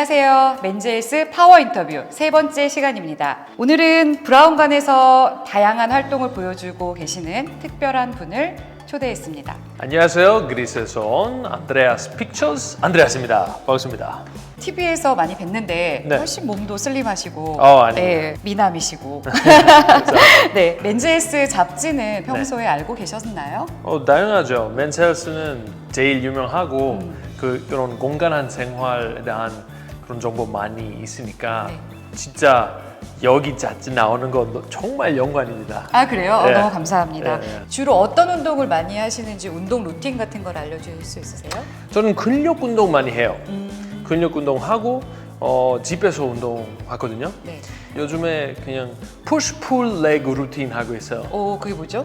안녕하세요. 맨즈헬스 파워 인터뷰 세 번째 시간입니다. 오늘은 브라운관에서 다양한 활동을 보여주고 계시는 특별한 분을 초대했습니다. 안녕하세요. 그리스에서 온 안드레아스 픽처스 안드레아스입니다. 반갑습니다. TV에서 많이 뵀는데 네. 훨씬 몸도 슬림하시고 어. 네, 미남이시고 네, 맨즈헬스 잡지는 평소에 알고 계셨나요? 어, 다양하죠. 맨첼스는 제일 유명하고 음. 그 그런 공간한 생활에 대한 그런 정보 많이 있으니까 네. 진짜 여기 잡지 나오는 건 정말 영광입니다. 아 그래요? 어, 네. 너무 감사합니다. 네, 네. 주로 어떤 운동을 많이 하시는지 운동 루틴 같은 걸 알려주실 수 있으세요? 저는 근력 운동 많이 해요. 음, 근력 운동 하고 어, 집에서 운동 하거든요. 네. 요즘에 그냥 푸시 풀 레그 루틴 하고 있어요. 오 그게 뭐죠?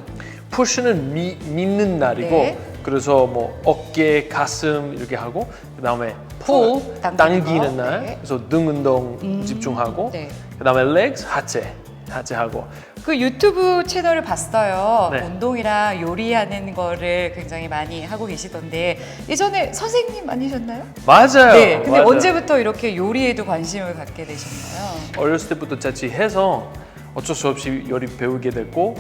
푸시는 미, 믿는 날이고 네. 그래서 뭐 어깨, 가슴 이렇게 하고 그다음에 푸, 푸 당기는 당기는 거. 날 네. 그래서 등 운동 음, 집중하고 네. 그다음에 legs 하체 하체 하고 그 유튜브 채널을 봤어요. 네. 운동이랑 요리하는 거를 굉장히 많이 하고 계시던데 예전에 선생님 아니셨나요? 맞아요. 네. 근데 맞아요. 언제부터 이렇게 요리에도 관심을 갖게 되셨나요? 어렸을 때부터 자취해서 어쩔 수 없이 요리 배우게 됐고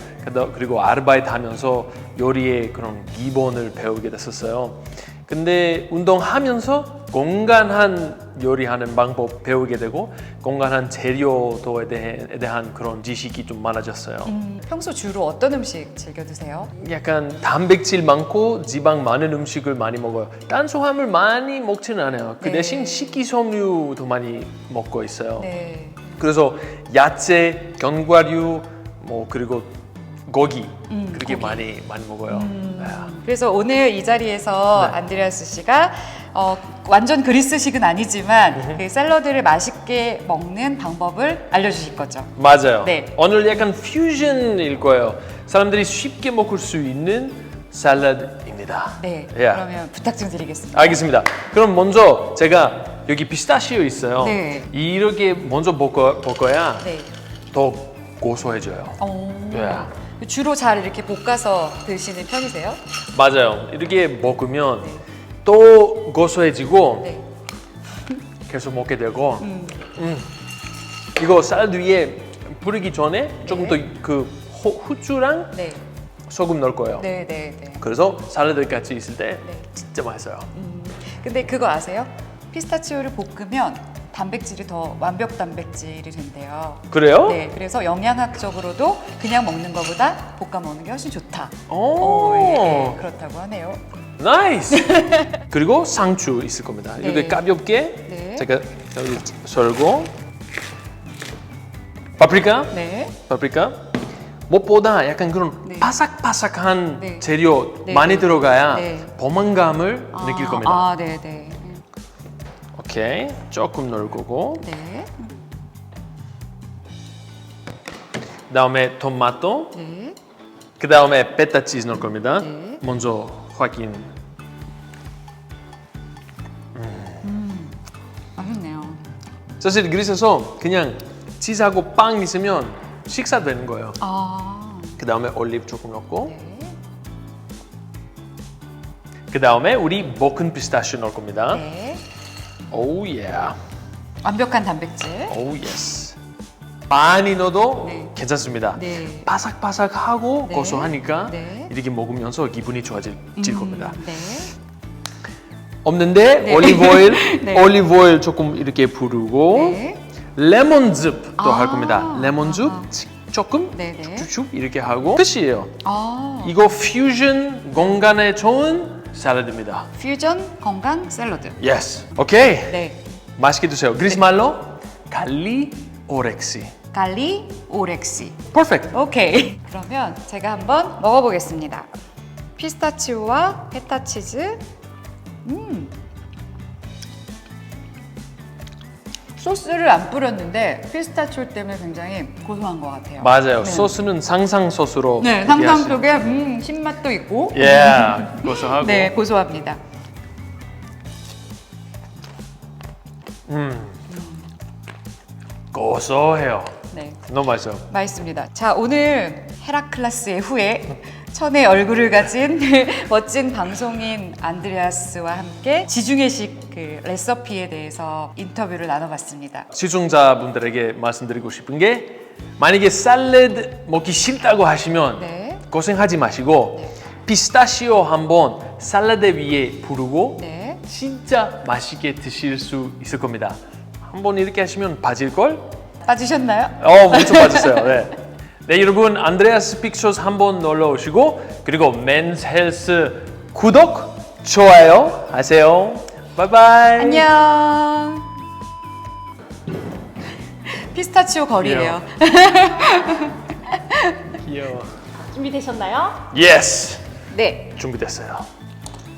그리고 아르바이트 하면서 요리의 그런 기본을 배우게 됐었어요. 근데 운동하면서 건강한 요리하는 방법 배우게 되고 건강한 재료도에 대해- 에 대한 그런 지식이 좀 많아졌어요. 음, 평소 주로 어떤 음식 즐겨 드세요? 약간 단백질 많고 지방 많은 음식을 많이 먹어요. 탄수화물 많이 먹지는 않아요. 그 네. 대신 식이섬유도 많이 먹고 있어요. 네. 그래서 야채, 견과류, 뭐 그리고 고기 음, 그렇게 고기. 많이 많이 먹어요. 음, 네. 그래서 오늘 이 자리에서 네. 안드레아스 씨가 어, 완전 그리스식은 아니지만 그 샐러드를 맛있게 먹는 방법을 알려주실 거죠. 맞아요. 네. 오늘 약간 퓨전일 거예요. 사람들이 쉽게 먹을 수 있는 샐러드입니다. 네. 예. 그러면 부탁 좀 드리겠습니다. 알겠습니다. 그럼 먼저 제가 여기 피스타치오 있어요. 네. 이렇게 먼저 먹어, 먹어야 네. 더 고소해져요. 어, 네. 주로 잘 이렇게 볶아서 드시는 편이세요? 맞아요. 이렇게 먹으면 네. 또 고소해지고 네. 계속 먹게 되고 음, 음. 이거 샐러드 위에 뿌리기 전에 조금 네. 더그 후추랑 네. 소금 넣을 거예요. 네, 네, 네. 그래서 샐러드 같이 있을 때 네. 진짜 맛있어요. 음, 근데 그거 아세요? 피스타치오를 볶으면 단백질이 더 완벽 단백질이 된대요. 그래요? 네, 그래서 영양학적으로도 그냥 먹는 것보다 볶아 먹는 게 훨씬 좋다. 오, 어, 예, 예, 그렇다고 하네요. 나이스. 그리고 상추 있을 겁니다. 네. 이렇게 가볍게 네. 제가 여기 썰고 파프리카, 네. 파프리카. 무엇보다 약간 그런 네. 바삭바삭한 네. 재료 네. 많이 들어가야 네. 포만감을 느낄 겁니다. 아, 네, 네. 오케이, 조금 넣을 거고. 네. 그다음에 토마토, 네. 그 다음에 베타 치즈 넣을 겁니다. 네. 먼저 확인. 맛있네요. 사실 그래서 그냥 치즈하고 빵 있으면 식사 되는 거예요. 아. 그 다음에 올리브 조금 넣고, 네. 그 다음에 우리 볶은 피스타치오 넣을 겁니다. 네. 오우 예, 완벽한 단백질. 오우 예스. 많이 넣어도 네. 괜찮습니다. 네. 바삭바삭하고 네. 고소하니까 네. 이렇게 먹으면서 기분이 좋아질 질 겁니다. 음, 네. 없는데 네. 올리브 오일, 네. 올리브 오일 조금 이렇게 부르고 네. 레몬즙도 아. 할 겁니다. 레몬즙 아하. 조금 네, 네. 쭉쭉 이렇게 하고 끝이에요. 아. 이거 퓨전 건강에 좋은 샐러드입니다. 퓨전 건강 샐러드. 예스. 오케이. 네. 맛있게 드세요. 그리스 말로 갈리 오렉시. 갈리 오렉시. 퍼펙트. 오케이. 그러면 제가 한번 먹어보겠습니다. 피스타치오와 페타 치즈. 음. 소스를 안 뿌렸는데 피스타치오 때문에 굉장히 고소한 것 같아요. 맞아요. 네. 소스는 상상 소스로. 네, 상상 속에 음, 신맛도 있고. 예. 고소하고. 네, 고소합니다. 음. 고소해요. 네, 너무 맛있어요. 맛있습니다. 자, 오늘 헤라클라스의 후에 천의 얼굴을 가진 멋진 방송인 안드레아스와 함께 지중해식 그 레시피에 대해서 인터뷰를 나눠봤습니다. 시청자분들에게 말씀드리고 싶은 게 만약에 샐러드 먹기 싫다고 하시면 네. 고생하지 마시고 피스타치오 한번 샐러드 위에 부르고 네. 진짜 맛있게 드실 수 있을 겁니다. 한번 이렇게 하시면 빠질걸? 빠지셨나요? 어, 엄청 빠졌어요. 네. 네, 여러분 안드레아스 픽처스 한번 놀러 오시고 그리고 맨스 헬스 구독, 좋아요 하세요. 바이바이. 안녕. 피스타치오 거리래요. 귀여워. 준비되셨나요? 예스. 네. 준비됐어요.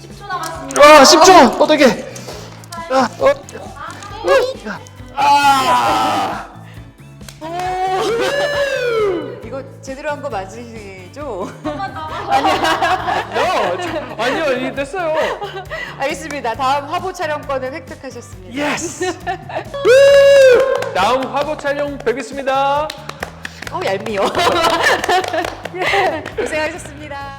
10초 남았습니다. 아, 10초. 어떻게? 아, 어. 아. 이거 제대로 한 거 맞으시죠? 아니요, 아니요, 이게 됐어요. 알겠습니다. 다음 화보 촬영권을 획득하셨습니다. 예스. 다음 화보 촬영 뵙겠습니다. 어 얄미워. 고생하셨습니다.